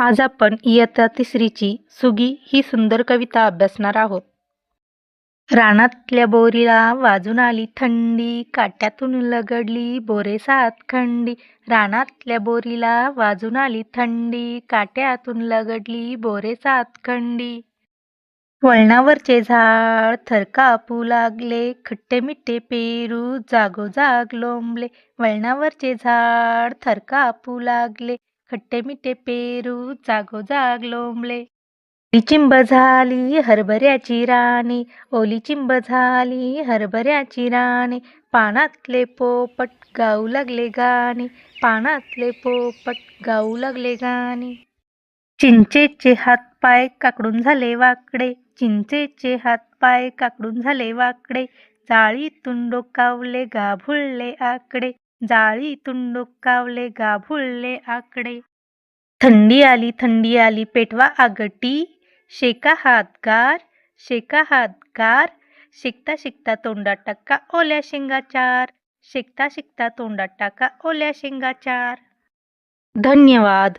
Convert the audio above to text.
आज आपण इयत्ता तिसरीची सुगी ही सुंदर कविता अभ्यासणार आहोत. रानातल्या बोरीला वाजून आली थंडी काट्यातून लगडली बोरे सात खंडी. रानातल्या बोरीला वाजून आली थंडी काट्यातून लगडली बोरे सात खंडी. वळणावरचे झाड थर कापू लागले खट्टे मिठे पेरू जागोजाग लोंबले. वळणावरचे झाड थर कापू लागले खट्टे मिठे पेरू जागोजाग लोंबले ओली चिंब झाली हरभऱ्याची राणी ओली चिंब झाली हरभऱ्याची राणी. पानातले पोपट गाऊ लागले गाणी पानातले पोपट गाऊ लागले गाणी. चिंचेचे हातपाय काकडून झाले वाकडे चिंचेचे हातपाय काकडून झाले वाकडे. जाळीतून डोकावले गाभुळले आकडे. जाळीतून डोकावले गाभुळले आकडे. थंडी आली थंडी आली पेटवा आगटी. शेका हातगार शेका हातगार शिकता शिकता तोंडात टाका ओल्या शेंगाचार शिकता शिकता तोंडात टाका ओल्या शेंगाचार धन्यवाद.